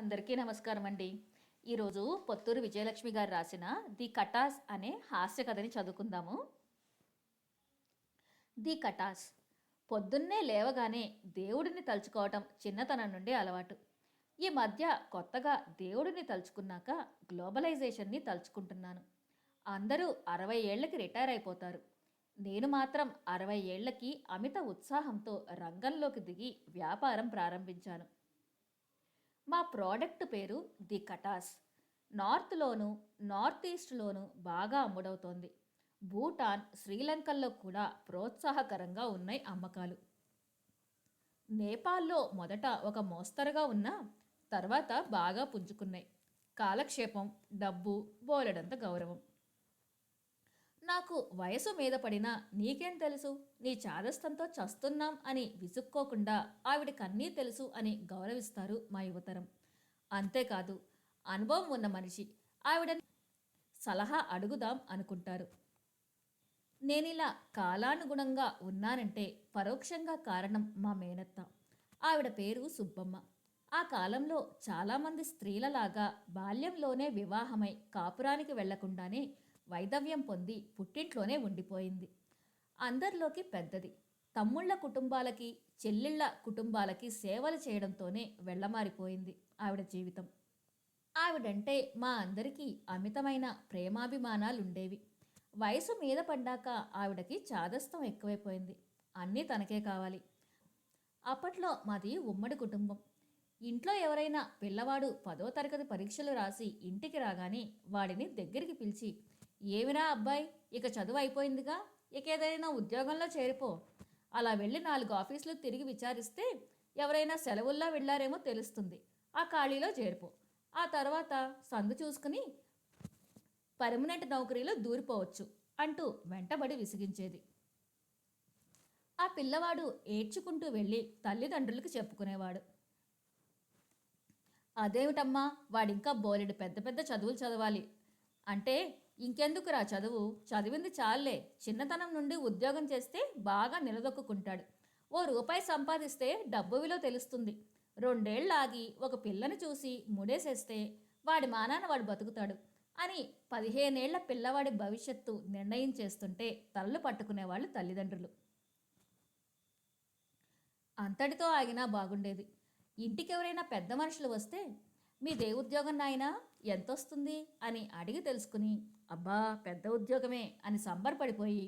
అందరికీ నమస్కారం అండి. ఈరోజు పొత్తూరు విజయలక్ష్మి గారు రాసిన ది కటాస్ అనే హాస్య కథని చదువుకుందాము. ది కటాస్. పొద్దున్నే లేవగానే దేవుడిని తలుచుకోవటం చిన్నతనం నుండి అలవాటు. ఈ మధ్య కొత్తగా దేవుడిని తలుచుకున్నాక గ్లోబలైజేషన్ని తలుచుకుంటున్నాను. అందరూ అరవై ఏళ్ళకి రిటైర్ అయిపోతారు. నేను మాత్రం అరవై ఏళ్ళకి అమిత ఉత్సాహంతో రంగంలోకి దిగి వ్యాపారం ప్రారంభించాను. మా ప్రోడక్ట్ పేరు ది కటాస్. నార్త్లోను నార్త్ ఈస్ట్లోను బాగా అమ్ముడవుతోంది. భూటాన్ శ్రీలంకల్లో కూడా ప్రోత్సాహకరంగా ఉన్నాయి అమ్మకాలు. నేపాల్లో మొదట ఒక మోస్తరుగా ఉన్న తర్వాత బాగా పుంజుకున్నాయి. కాలక్షేపం డబ్బు బోలెడంత గౌరవం. నాకు వయసు మీద పడినా నీకేం తెలుసు? నీ చాదస్తంతో చస్తున్నాం అని విసుక్కోకుండా ఆవిడ కన్నీ తెలుసు అని గౌరవిస్తారు మా యువతరం. అంతేకాదు అనుభవం ఉన్న మనిషి ఆవిడ సలహా అడుగుదాం అనుకుంటారు. నేనిలా కాలానుగుణంగా ఉన్నానంటే పరోక్షంగా కారణం మా మేనత్త. ఆవిడ పేరు సుబ్బమ్మ. ఆ కాలంలో చాలామంది స్త్రీలలాగా బాల్యంలోనే వివాహమై కాపురానికి వెళ్ళకుండానే వైదవ్యం పొంది పుట్టింట్లోనే ఉండిపోయింది. అందరిలోకి పెద్దది. తమ్ముళ్ళ కుటుంబాలకి చెల్లిళ్ళ కుటుంబాలకి సేవలు చేయడంతోనే వెళ్ళమారిపోయింది ఆవిడ జీవితం. ఆవిడంటే మా అందరికీ అమితమైన ప్రేమాభిమానాలుండేవి. వయసు మీద పడ్డాక ఆవిడకి చాదస్తం ఎక్కువైపోయింది. అన్నీ తనకే కావాలి. అప్పట్లో మాది ఉమ్మడి కుటుంబం. ఇంట్లో ఎవరైనా పిల్లవాడు పదో తరగతి పరీక్షలు రాసి ఇంటికి రాగానే వాడిని దగ్గరికి పిలిచి ఏమిరా అబ్బాయి? ఇక చదువు అయిపోయిందిగా? ఇక ఏదైనా ఉద్యోగంలో చేరిపో. అలా వెళ్ళి నాలుగు ఆఫీసులు తిరిగి విచారిస్తే ఎవరైనా సెలవుల్లో వెళ్ళారేమో తెలుస్తుంది. ఆ ఖాళీలో చేరిపో. ఆ తర్వాత సందు చూసుకుని పర్మనెంట్ నౌకరీలో దూరిపోవచ్చు అంటూ వెంటబడి విసిగించేది. ఆ పిల్లవాడు ఏడ్చుకుంటూ వెళ్ళి తల్లిదండ్రులకు చెప్పుకునేవాడు. అదేమిటమ్మా? వాడింకా బోలెడు పెద్ద పెద్ద చదువులు చదవాలి. అంటే ఇంకెందుకురా చదువు? చదివింది చాలే చిన్నతనం నుండి ఉద్యోగం చేస్తే బాగా నిలదొక్కుంటాడు ఓ రూపాయి సంపాదిస్తే డబ్బు విలువ తెలుస్తుంది. రెండేళ్ళు ఆగి ఒక పిల్లని చూసి ముడేసేస్తే వాడి మానాన వాడు బతుకుతాడు అని పదిహేనేళ్ళ పిల్లవాడి భవిష్యత్తు నిర్ణయం చేస్తుంటే తలలు పట్టుకునేవాళ్ళు తల్లిదండ్రులు. అంతటితో ఆగినా బాగుండేది. ఇంటికి ఎవరైనా పెద్ద మనుషులు వస్తే మీ దే ఉద్యోగం నాయనా? ఎంతొస్తుంది? అని అడిగి తెలుసుకుని అబ్బా పెద్ద ఉద్యోగమే అని సంబరపడిపోయి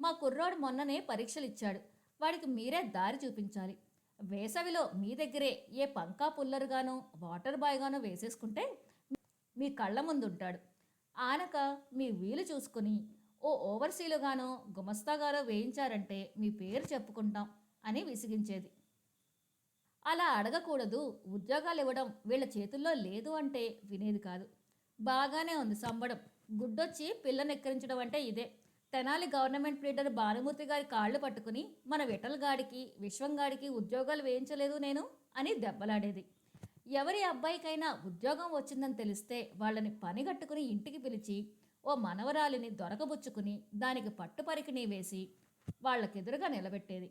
మా కుర్రాడు మొన్ననే పరీక్షలు ఇచ్చాడు వాడికి మీరే దారి చూపించాలి. వేసవిలో మీ దగ్గరే ఏ పంకా పుల్లరుగానో వాటర్ బాయ్గానో వేసేసుకుంటే మీ కళ్ళ ముందు ఉంటాడు ఆనక మీ వీలు చూసుకుని ఓ ఓవర్సీలుగానో గుమస్తాగానో వేయించారంటే మీ పేరు చెప్పుకుంటాం అని విసిగించేది. అలా అడగకూడదు. ఉద్యోగాలు ఇవ్వడం వీళ్ళ చేతుల్లో లేదు అంటే వినేది కాదు. బాగానే ఉంది సంబడం. గుడ్డొచ్చి పిల్లని ఎక్కిరించడం అంటే ఇదే. తెనాలి గవర్నమెంట్ లీడర్ భానుమూర్తి గారి కాళ్ళు పట్టుకుని మన విఠల్ గాడికి విశ్వం గాడికి ఉద్యోగాలు వేయించలేదు నేను అని దెబ్బలాడేది. ఎవరి అబ్బాయికైనా ఉద్యోగం వచ్చిందని తెలిస్తే వాళ్ళని పనిగట్టుకుని ఇంటికి పిలిచి ఓ మనవరాలిని దొరకబుచ్చుకుని దానికి పట్టుపరికిని వేసి వాళ్ళకెదురుగా నిలబెట్టేది.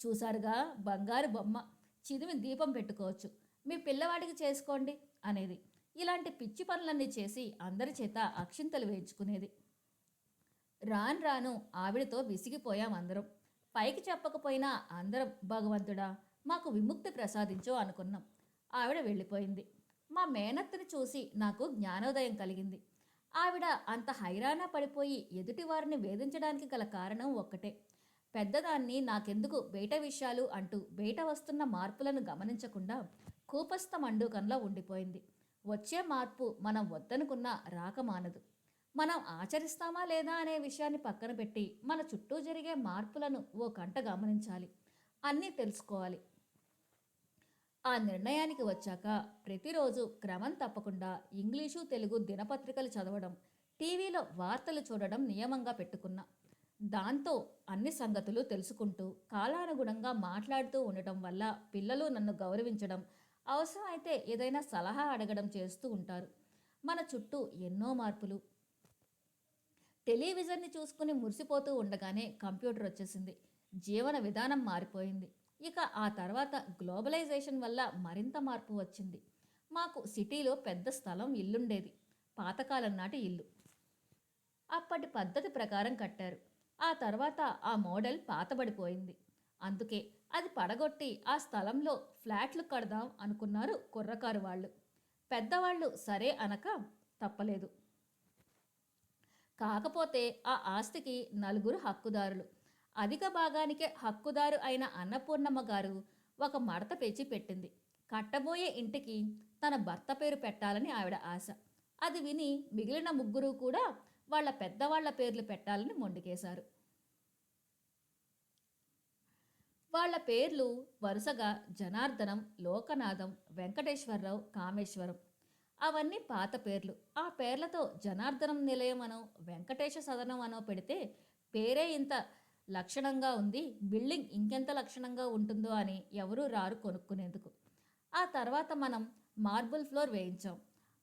చూసారుగా బంగారు బొమ్మ. చిదిమి దీపం పెట్టుకోవచ్చు. మీ పిల్లవాడికి చేసుకోండి అనేది. ఇలాంటి పిచ్చి పనులన్నీ చేసి అందరి చేత అక్షింతలు వేయించుకునేది. రాను రాను ఆవిడతో విసిగిపోయాం అందరం. పైకి చెప్పకపోయినా అందరం భగవంతుడా మాకు విముక్తి ప్రసాదించో అనుకున్నాం. ఆవిడ వెళ్ళిపోయింది. మా మేనత్తని చూసి నాకు జ్ఞానోదయం కలిగింది. ఆవిడ అంత హైరాణ పడిపోయి ఎదుటివారిని వేధించడానికి గల కారణం ఒక్కటే. పెద్దదాన్ని నాకెందుకు బయట విషయాలు అంటూ బయట వస్తున్న మార్పులను గమనించకుండా కూపస్థ మండూకంలో ఉండిపోయింది. వచ్చే మార్పు మనం వద్దనుకున్నా రాక మానదు. మనం ఆచరిస్తామా లేదా అనే విషయాన్ని పక్కన పెట్టి మన చుట్టూ జరిగే మార్పులను ఓ కంట గమనించాలి. అన్నీ తెలుసుకోవాలి. ఆ నిర్ణయానికి వచ్చాక ప్రతిరోజు క్రమం తప్పకుండా ఇంగ్లీషు తెలుగు దినపత్రికలు చదవడం టీవీలో వార్తలు చూడడం నియమంగా పెట్టుకున్నా. దాంతో అన్ని సంగతులు తెలుసుకుంటూ కాలానుగుణంగా మాట్లాడుతూ ఉండటం వల్ల పిల్లలు నన్ను గౌరవించడం అవసరమైతే ఏదైనా సలహా అడగడం చేస్తూ ఉంటారు. మన చుట్టూ ఎన్నో మార్పులు. టెలివిజన్ని చూసుకుని మురిసిపోతూ ఉండగానే కంప్యూటర్ వచ్చేసింది. జీవన విధానం మారిపోయింది. ఇక ఆ తర్వాత గ్లోబలైజేషన్ వల్ల మరింత మార్పు వచ్చింది. మాకు సిటీలో పెద్ద స్థలం ఇల్లుండేది. పాతకాలం నాటి ఇల్లు. అప్పటి పద్ధతి ప్రకారం కట్టారు. ఆ తర్వాత ఆ మోడల్ పాతబడిపోయింది. అందుకే అది పడగొట్టి ఆ స్థలంలో ఫ్లాట్లు కడదాం అనుకున్నారు కుర్రకారు వాళ్ళు. పెద్దవాళ్ళు సరే అనక తప్పలేదు. కాకపోతే ఆ ఆస్తికి నలుగురు హక్కుదారులు. అధిక భాగానికే హక్కుదారు అయిన అన్నపూర్ణమ్మ గారు ఒక మడత పెంచి పెట్టింది. కట్టబోయే ఇంటికి తన భర్త పేరు పెట్టాలని ఆవిడ ఆశ. అది విని మిగిలిన ముగ్గురు కూడా వాళ్ళ పెద్దవాళ్ళ పేర్లు పెట్టాలని మొండికేశారు. వాళ్ళ పేర్లు వరుసగా జనార్దనం లోకనాథం వెంకటేశ్వరరావు కామేశ్వరం. అవన్నీ పాత పేర్లు. ఆ పేర్లతో జనార్దనం నిలయం అనో వెంకటేశ సదనం అనో పెడితే పేరే ఇంత లక్షణంగా ఉంది బిల్డింగ్ ఇంకెంత లక్షణంగా ఉంటుందో అని ఎవరూ రారు కొనుక్కునేందుకు. ఆ తర్వాత మనం మార్బుల్ ఫ్లోర్ వేయించాం.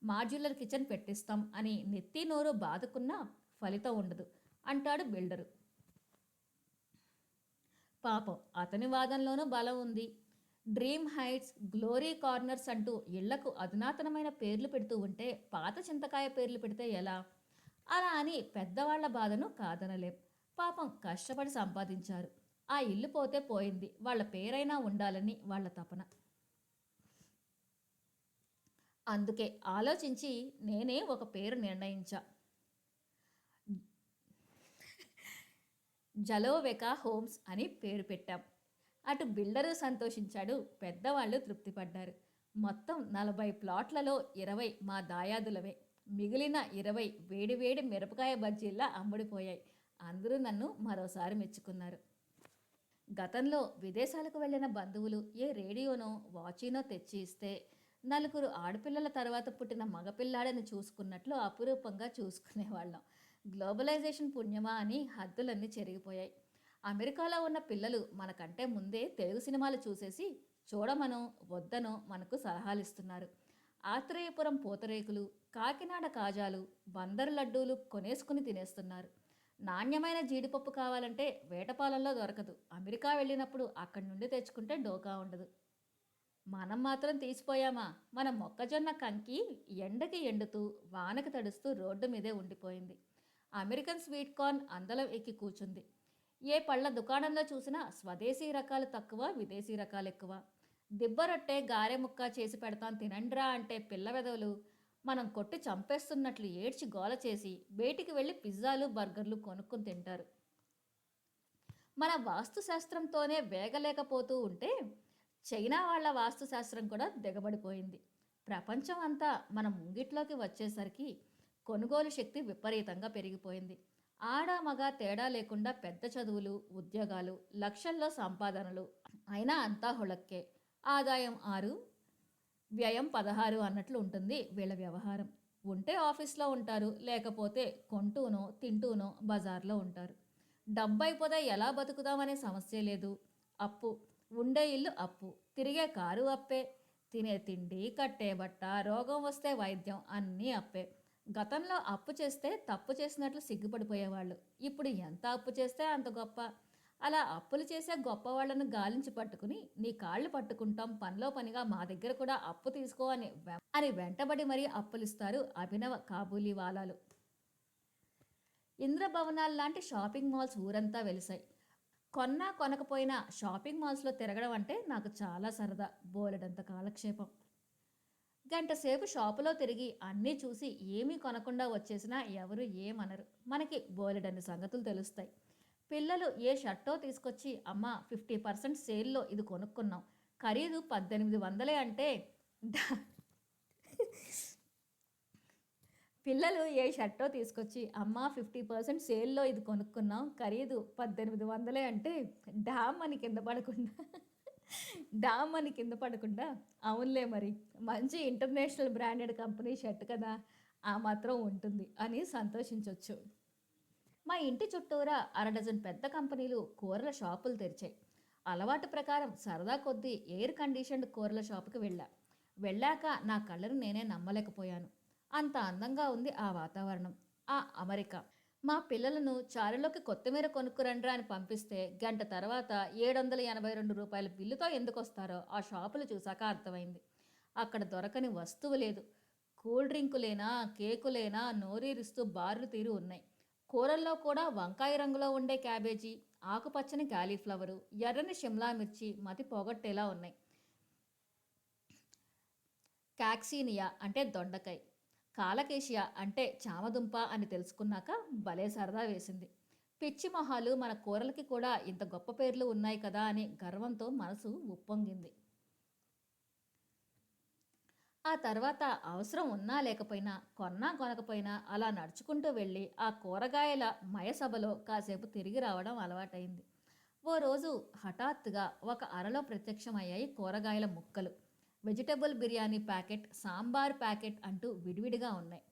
మాడ్యులర్ కిచెన్ పెట్టిస్తాం అని నెత్తి నోరు బాదుకున్నా ఫలితం ఉండదు అంటాడు బిల్డరు. పాపం. అతని వాదనలోనూ బలం ఉంది. డ్రీమ్ హైట్స్ గ్లోరీ కార్నర్స్ అంటూ ఇళ్ళకు అధునాతనమైన పేర్లు పెడుతూ ఉంటే పాత చింతకాయ పేర్లు పెడితే ఎలా? అలా అని పెద్దవాళ్ళ బాధను కాదనలేం. పాపం కష్టపడి సంపాదించారు. ఆ ఇల్లు పోతే పోయింది. వాళ్ళ పేరైనా ఉండాలని వాళ్ళ తపన. అందుకే ఆలోచించి నేనే ఒక పేరు నిర్ణయించా. జలోవెకా హోమ్స్ అని పేరు పెట్టాం. అటు బిల్డరు సంతోషించాడు పెద్దవాళ్ళు తృప్తిపడ్డారు. మొత్తం నలభై ప్లాట్లలో ఇరవై మా దాయాదులవే. మిగిలిన ఇరవై వేడివేడి మిరపకాయ బజ్జీల్లా అమ్ముడిపోయాయి అందరూ నన్ను మరోసారి మెచ్చుకున్నారు. గతంలో విదేశాలకు వెళ్ళిన బంధువులు ఏ రేడియోనో వాచీనో తెచ్చి ఇస్తే నలుగురు ఆడపిల్లల తర్వాత పుట్టిన మగపిల్లాడని చూసుకున్నట్లు అపురూపంగా చూసుకునేవాళ్ళం. గ్లోబలైజేషన్ పుణ్యమా అని హద్దులన్నీ చెరిగిపోయాయి. అమెరికాలో ఉన్న పిల్లలు మనకంటే ముందే తెలుగు సినిమాలు చూసేసి చూడమనో వద్దనో మనకు సలహాలు ఇస్తున్నారు. ఆత్రేయపురం పూతరేకులు కాకినాడ కాజాలు బందరు లడ్డూలు కొనేసుకుని తినేస్తున్నారు. నాణ్యమైన జీడిపప్పు కావాలంటే వేటపాలెంలో దొరకదు. అమెరికా వెళ్ళినప్పుడు అక్కడి నుండి తెచ్చుకుంటే డోకా ఉండదు. మనం మాత్రం తీసిపోయామా? మన మొక్కజొన్న కంకి ఎండకి ఎండుతూ వానకి తడుస్తూ రోడ్డు మీదే ఉండిపోయింది. అమెరికన్ స్వీట్ కార్న్ అందలం ఎక్కి కూచుంది ఏ పళ్ళ దుకాణంలో చూసినా స్వదేశీ రకాలు తక్కువ విదేశీ రకాలు ఎక్కువ. దిబ్బరొట్టె గారె ముక్క చేసి పెడతాం తినండ్రా అంటే పిల్ల వెదవులు. మనం కొట్టి చంపేస్తున్నట్లు ఏడ్చి గోల చేసి బయటికి వెళ్ళి పిజ్జాలు బర్గర్లు కొనుక్కుని తింటారు. మన వాస్తుశాస్త్రంతోనే వేగలేకపోతూ ఉంటే చైనా వాళ్ళ వాస్తుశాస్త్రం కూడా దిగబడిపోయింది. ప్రపంచం అంతా మన ముంగిట్లోకి వచ్చేసరికి కొనుగోలు శక్తి విపరీతంగా పెరిగిపోయింది. ఆడ మగ తేడా లేకుండా పెద్ద చదువులు ఉద్యోగాలు లక్షల్లో సంపాదనలు అయినా అంతా హుళక్కే. ఆదాయం ఆరు వ్యయం పదహారు అన్నట్లు ఉంటుంది వీళ్ళ వ్యవహారం. ఉంటే ఆఫీస్లో ఉంటారు లేకపోతే కొంటూనో తింటూనో బజార్లో ఉంటారు. డబ్బు అయిపోతే ఎలా బతుకుదామనే సమస్య లేదు. అప్పు ఉండే ఇల్లు అప్పు. తిరిగే కారు అప్పే. తినే తిండి కట్టే బట్ట రోగం వస్తే వైద్యం అన్నీ అప్పే. గతంలో అప్పు చేస్తే తప్పు చేసినట్లు సిగ్గుపడిపోయేవాళ్ళు. ఇప్పుడు ఎంత అప్పు చేస్తే అంత గొప్ప. అలా అప్పులు చేసే గొప్ప వాళ్ళను గాలించి పట్టుకుని నీ కాళ్ళు పట్టుకుంటాం పనిలో పనిగా మా దగ్గర కూడా అప్పు తీసుకో అని అని వెంటబడి మరీ అప్పులిస్తారు అభినవ కాబూలీ వాలాలు. ఇంద్రభవనాలు లాంటి షాపింగ్ మాల్స్ ఊరంతా వెలిసాయి. కొన్నా కొనకపోయినా షాపింగ్ మాల్స్లో తిరగడం అంటే నాకు చాలా సరదా బోలెడంత కాలక్షేపం. గంటసేపు షాపులో తిరిగి అన్నీ చూసి ఏమీ కొనకుండా వచ్చేసినా ఎవరు ఏమనరు. మనకి బోలెడన్ని సంగతులు తెలుస్తాయి. పిల్లలు ఏ షర్టో తీసుకొచ్చి అమ్మ ఫిఫ్టీ పర్సెంట్ సేల్లో ఇది కొనుక్కున్నాం. ఖరీదు పద్దెనిమిది వందలే అంటే డా- పిల్లలు ఏ షర్టో తీసుకొచ్చి అమ్మ ఫిఫ్టీ పర్సెంట్ సేల్లో ఇది కొనుక్కున్నాం. ఖరీదు పద్దెనిమిది వందలే అంటే డామ్ అని కింద పడకుండా డామ్ అని కింద పడకుండా అవునులే మరి మంచి ఇంటర్నేషనల్ బ్రాండెడ్ కంపెనీ షర్ట్ కదా ఆ మాత్రం ఉంటుంది అని సంతోషించవచ్చు మా ఇంటి చుట్టూరా అర డజన్ పెద్ద కంపెనీలు కూరల షాపులు తెరిచాయి. అలవాటు ప్రకారం సరదా కొద్దీ ఎయిర్ కండిషన్డ్ కూరల షాపుకి వెళ్ళా. వెళ్ళాక నా కళ్ళను నేనే నమ్మలేకపోయాను. అంత అందంగా ఉంది ఆ వాతావరణం. ఆ అమెరికా. మా పిల్లలను చారులోకి కొత్తిమీర కొనుక్కురండ్రా అని పంపిస్తే గంట తర్వాత ఏడు వందల ఎనభై రెండు రూపాయల బిల్లుతో ఎందుకు వస్తారో ఆ షాపులు చూశాక అర్థమైంది. అక్కడ దొరకని వస్తువు లేదు. కూల్ డ్రింకులేనా కేకులేనా నోరీరిస్తూ బార్లు తీరు ఉన్నాయి. కూరల్లో కూడా వంకాయ రంగులో ఉండే క్యాబేజీ ఆకుపచ్చని కాలీఫ్లవరు ఎర్రని షిమ్లా మిర్చి మతి పోగొట్టేలా ఉన్నాయి. కాక్సీనియా అంటే దొండకాయ. కాలకేశియ అంటే చామదుంప అని తెలుసుకున్నాక భలే సరదా వేసింది. పిచ్చి మొహాలు మన కూరలకి కూడా ఇంత గొప్ప పేర్లు ఉన్నాయి కదా అని గర్వంతో మనసు ఉప్పొంగింది. ఆ తర్వాత అవసరం ఉన్నా లేకపోయినా కొన్నా కొనకపోయినా అలా నడుచుకుంటూ వెళ్ళి ఆ కూరగాయల మయసభలో కాసేపు తిరిగి రావడం అలవాటైంది. ఓ రోజు హఠాత్తుగా ఒక అరలో ప్రత్యక్షమయ్యాయి కూరగాయల ముక్కలు. Vegetable biryani packet sambar packet అంటూ విడివిడిగా ఉన్నాయి.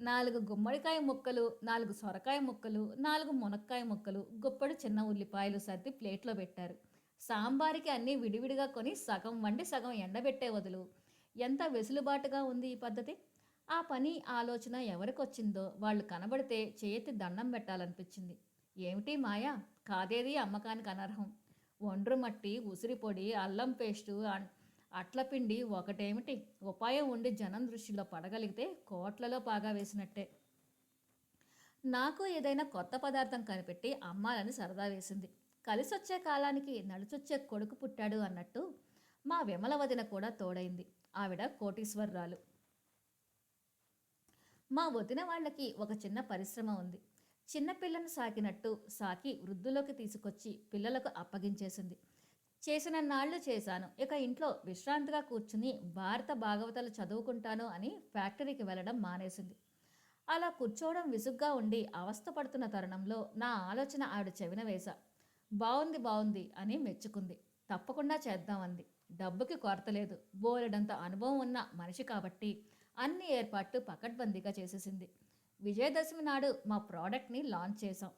నాలుగు గుమ్మడికాయ ముక్కలు నాలుగు సొరకాయ ముక్కలు నాలుగు మునక్కాయ ముక్కలు గుప్పడు చిన్న ఉల్లిపాయలు సర్ది ప్లేట్లో పెట్టారు. సాంబార్కి అన్నీ విడివిడిగా కొని సగం వండి సగం ఎండబెట్టే వదులు ఎంత వెసులుబాటుగా ఉంది ఈ పద్ధతి? ఆ పని ఆలోచన ఎవరికొచ్చిందో వాళ్ళు కనబడితే చేతి దండం పెట్టాలనిపించింది. ఏమిటి మాయా? కాదేది అమ్మకానికి అనర్హం? ఒండ్రు మట్టి ఉసిరి పొడి అల్లం పేస్టు అట్లపిండి ఒకటేమిటి? ఉపాయం ఉండి జనం దృష్టిలో పడగలిగితే కోట్లలో పాగా వేసినట్టే. నాకు ఏదైనా కొత్త పదార్థం కనిపెట్టి అమ్మాలని సరదా వేసింది. కలిసొచ్చే కాలానికి నడుచొచ్చే కొడుకు పుట్టాడు అన్నట్టు మా విమల వదిన కూడా తోడైంది. ఆవిడ కోటీశ్వర్రాలు. మా వదిన వాళ్ళకి ఒక చిన్న పరిశ్రమ ఉంది. చిన్నపిల్లను సాకినట్టు సాకి వృద్ధులోకి తీసుకొచ్చి పిల్లలకు అప్పగించేసింది. చేసిన నాళ్ళు చేశాను. ఇక ఇంట్లో విశ్రాంతిగా కూర్చుని భారత భాగవతాలు చదువుకుంటాను అని ఫ్యాక్టరీకి వెళ్ళడం మానేసింది. అలా కూర్చోవడం విసుగ్గా ఉండి అవస్థపడుతున్న తరుణంలో నా ఆలోచన ఆవిడ చెవిన వేశా. బాగుంది బాగుంది అని మెచ్చుకుంది. తప్పకుండా చేద్దామంది డబ్బుకి కొరత లేదు. బోలెడంత అనుభవం ఉన్న మనిషి కాబట్టి అన్ని ఏర్పాట్లు పకడ్బందీగా చేసేసింది. విజయదశమి నాడు మా ప్రోడక్ట్ని లాంచ్ చేసాం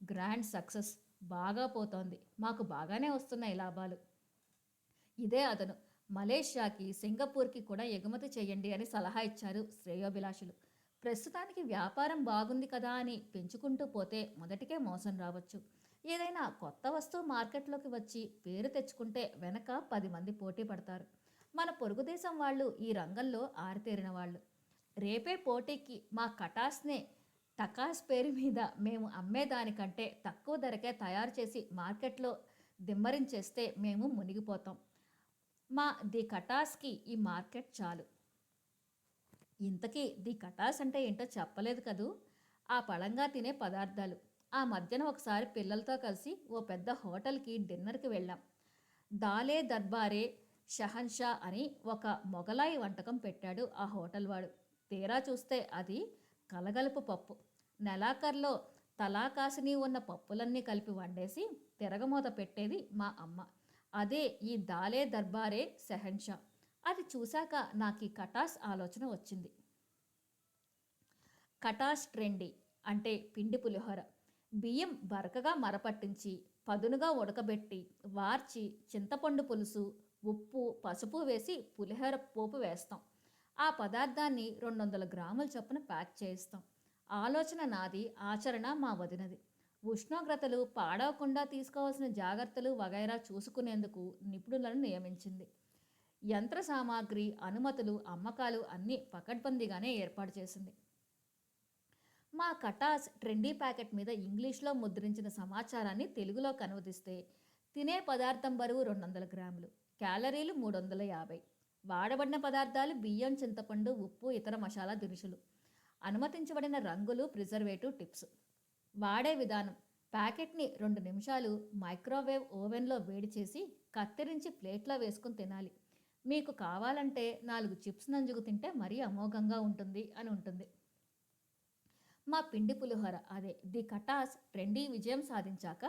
గ్రాండ్ సక్సెస్. బాగా పోతోంది. మాకు బాగానే వస్తున్నాయి లాభాలు. ఇదే అతను మలేషియాకి సింగపూర్కి కూడా ఎగుమతి చేయండి అని సలహా ఇచ్చారు శ్రేయోభిలాషులు. ప్రస్తుతానికి వ్యాపారం బాగుంది కదా అని పెంచుకుంటూ పోతే మొదటికే మోసం రావచ్చు. ఏదైనా కొత్త వస్తువు మార్కెట్లోకి వచ్చి పేరు తెచ్చుకుంటే వెనక పది మంది పోటీ పడతారు. మన పొరుగు దేశం వాళ్ళు ఈ రంగంలో ఆరితేరిన వాళ్ళు. రేపే పోటీకి మా కటాస్నే టకాస్ పేరు మీద మేము అమ్మేదానికంటే తక్కువ ధరకే తయారు చేసి మార్కెట్లో దిమ్మరించేస్తే మేము మునిగిపోతాం. మా ది కటాస్కి ఈ మార్కెట్ చాలు. ఇంతకీ ది కటాస్ అంటే ఏంటో చెప్పలేదు కదూ? ఆ పళంగా తినే పదార్థాలు. ఆ మధ్యన ఒకసారి పిల్లలతో కలిసి ఓ పెద్ద హోటల్కి డిన్నర్కి వెళ్ళాం. దాలే దర్బారే షహన్షా అని ఒక మొగలాయి వంటకం పెట్టాడు ఆ హోటల్ వాడు. తీరా చూస్తే అది కలగలుపు పప్పు. నెలాఖర్లో తలాకాసిని ఉన్న పప్పులన్నీ కలిపి వండేసి తిరగమూత పెట్టేది మా అమ్మ. అదే ఈ దాలే దర్బారే సెహన్షా. అది చూశాక నాకు ఈ కటాస్ ఆలోచన వచ్చింది. కటాస్ ట్రెండి అంటే పిండి పులిహోర. బియ్యం బరకగా మరపట్టించి పదునుగా ఉడకబెట్టి వార్చి చింతపండు పులుసు ఉప్పు పసుపు వేసి పులిహోర పోపు వేస్తాం. ఆ పదార్థాన్ని రెండు వందల గ్రాముల చొప్పున ప్యాక్ చేయిస్తాం. ఆలోచన నాది ఆచరణ మా వదినది. ఉష్ణోగ్రతలు పాడవకుండా తీసుకోవాల్సిన జాగ్రత్తలు వగైరా చూసుకునేందుకు నిపుణులను నియమించింది. యంత్ర సామాగ్రి అనుమతులు అమ్మకాలు అన్నీ పకడ్బందీగానే ఏర్పాటు చేసింది. మా కటాస్ ట్రెండీ ప్యాకెట్ మీద ఇంగ్లీష్లో ముద్రించిన సమాచారాన్ని తెలుగులోకి అనువదిస్తే తినే పదార్థం బరువు రెండు వందల గ్రాములు క్యాలరీలు మూడు వందల యాభై. వాడబడిన పదార్థాలు బియ్యం చింతపండు ఉప్పు ఇతర మసాలా దినుసులు. అనుమతించబడిన రంగులు ప్రిజర్వేటివ్ టిప్స్. వాడే విధానం. ప్యాకెట్ని రెండు నిమిషాలు మైక్రోవేవ్ ఓవెన్లో వేడి చేసి కత్తిరించి ప్లేట్లో వేసుకుని తినాలి. మీకు కావాలంటే నాలుగు చిప్స్ నంజుకు తింటే మరీ అమోఘంగా ఉంటుంది అని ఉంటుంది. మా పిండి పులిహోర. అదే ది కటాస్. ట్రెండీ విజయం సాధించాక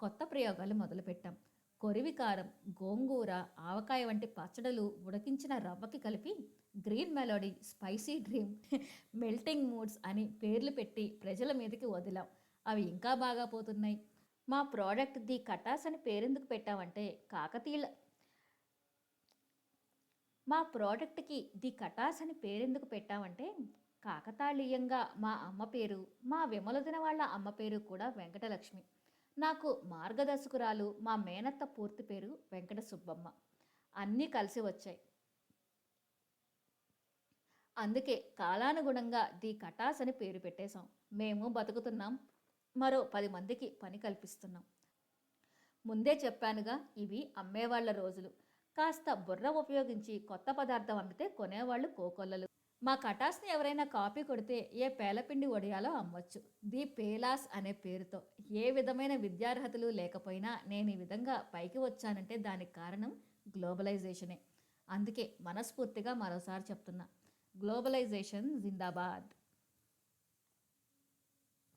కొత్త ప్రయోగాలు మొదలుపెట్టాం. కొరివి కారం గోంగూర ఆవకాయ వంటి పచ్చడులు ఉడికించిన రవ్వకి కలిపి green melody spicy dream melting moods అని పేర్లు పెట్టి ప్రజల మీదకి వదిలాం. అవి ఇంకా బాగా పోతున్నాయి. మా ప్రోడక్ట్ ది కటాస్ అని పేరెందుకు పెట్టామంటే కాకతీయుల మా ప్రోడక్ట్కి ది కటాస్ అని పేరెందుకు పెట్టామంటే కాకతాళీయంగా మా అమ్మ పేరు మా విమలదిన వాళ్ళ అమ్మ పేరు కూడా వెంకటలక్ష్మి. నాకు మార్గదర్శకురాలు మా మేనత్త పూర్తి పేరు వెంకట సుబ్బమ్మ. అన్నీ కలిసి వచ్చాయి. అందుకే కాలానుగుణంగా ది కటాస్ అని పేరు పెట్టేశాం. మేము బతుకుతున్నాం. మరో పది మందికి పని కల్పిస్తున్నాం. ముందే చెప్పానుగా ఇవి అమ్మేవాళ్ళ రోజులు. కాస్త బుర్ర ఉపయోగించి కొత్త పదార్థం అమ్మితే కొనేవాళ్ళు కోకొల్లలు. మా కటాస్ని ఎవరైనా కాపీ కొడితే ఏ పేలపిండి వడియాలో అమ్మొచ్చు. ది పేలాస్ అనే పేరుతో. ఏ విధమైన విద్యార్హతలు లేకపోయినా నేను ఈ విధంగా పైకి వచ్చానంటే దానికి కారణం గ్లోబలైజేషనే. అందుకే మనస్ఫూర్తిగా మరోసారి చెప్తున్నా. గ్లోబలైజేషన్ జిందాబాద్.